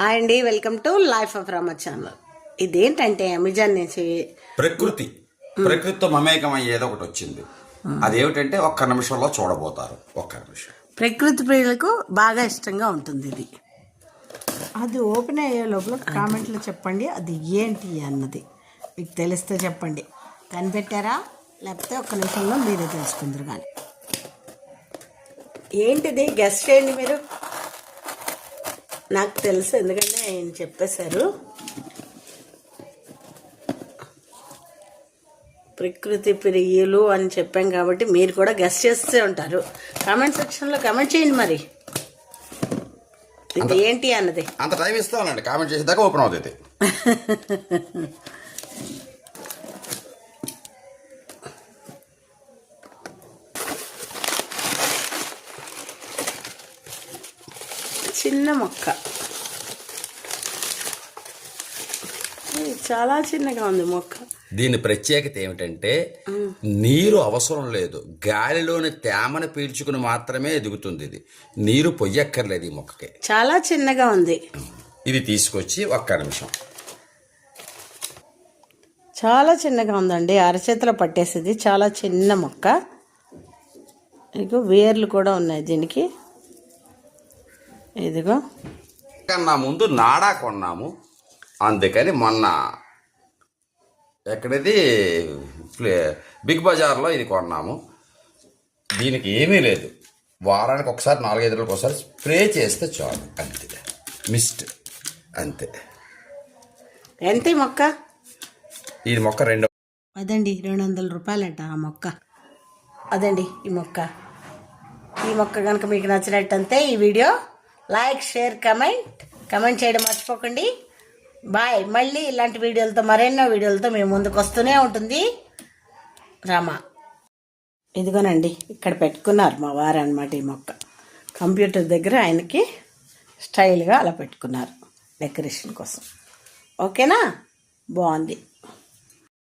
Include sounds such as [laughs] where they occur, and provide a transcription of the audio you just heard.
Hi అండి welcome to life of Rama channel. ఇదేంటంటే Amazon నుంచి ప్రకృతి. ప్రకృతితో మమేకం అయ్యేది ఒకటి వచ్చింది. అదేమిటంటే ఒక్క నిమిషంలో చూడబోతారు. ఒక్క నిమిషం. ప్రకృతి ప్రియులకు బాగా ఇష్టంగా ఉంటుంది ఇది. అది ఓపెన్ అయ్యే లోపల కామెంట్లో చెప్పండి అది ఏంటి అన్నది. మీకు తెలిస్తే చెప్పండి. కనిపెట్టారా? లేకపోతే ఒక్క నిమిషంలో మీరే తెలుసుకుందరు కానీ. ఏంటిది? గెస్ట్ చేయండి మీరు. నాకు తెలుసు ఎందుకంటే ఆయన చెప్పేశారు. ప్రకృతి ప్రియులు అని చెప్పాం కాబట్టి మీరు కూడా గెస్ట్ చేస్తూ ఉంటారు. కామెంట్ సెక్షన్లో కామెంట్ చేయండి మరి. ఇది ఏంటి అన్నది? అంత టైం ఇస్తానండి. కామెంట్ చేసేదాకా ఓపెన్ అవుతుంది. [laughs] చిన్న మొక్క. ఇది చాలా చిన్నగా ఉంది మొక్క. దీని ప్రత్యేకత ఏమిటంటే నీరు అవసరం లేదు. గాలిలోని తేమను పీల్చుకుని మాత్రమే ఎదుగుతుంది ఇది. నీరు పొయ్యక్కర్లేదు ఈ మొక్కకి. చాలా చిన్నగా ఉంది. ఇది తీసుకొచ్చి ఒక్క నిమిషం. చాలా చిన్నగా ఉందండి. అరచేతిలో పట్టేసేది. చాలా చిన్న మొక్క. ఇదిగో వేర్లు కూడా ఉన్నాయి దీనికి. ఇదిగో. కన్నా ముందు నాడా కొన్నాము. అందుకని మొన్న ఎక్కడిది? ప్లే- బిగ్ బజార్లో ఇది కొన్నాము. దీనికి ఏమీ లేదు. వారానికి ఒకసారి నాలుగైదు రోజులకు ఒకసారి స్ప్రే చేస్తే చాలు. అంతే. మిస్ట్. అంతే. ఎంత ఈ మొక్క? ఇది మొక్క రెండో. అదండి రెండు వందల రూపాయలట ఆ మొక్క. అదండి ఈ మొక్క. ఈ మొక్క కనుక మీకు నచ్చినట్టంతే ఈ video like share comment. Comment చేయడం మర్చిపోకండి. బాయ్. మళ్ళీ ఇలాంటి వీడియోలతో మరెన్నో వీడియోలతో మేము ముందుకు వస్తూనే ఉంటుంది రమా. ఇదిగోనండి ఇక్కడ పెట్టుకున్నారు మా వారు అనమాట ఈ మొక్క. కంప్యూటర్ దగ్గర ఆయనకి స్టైల్గా అలా పెట్టుకున్నారు డెకరేషన్ కోసం. ఓకేనా? బాగుంది.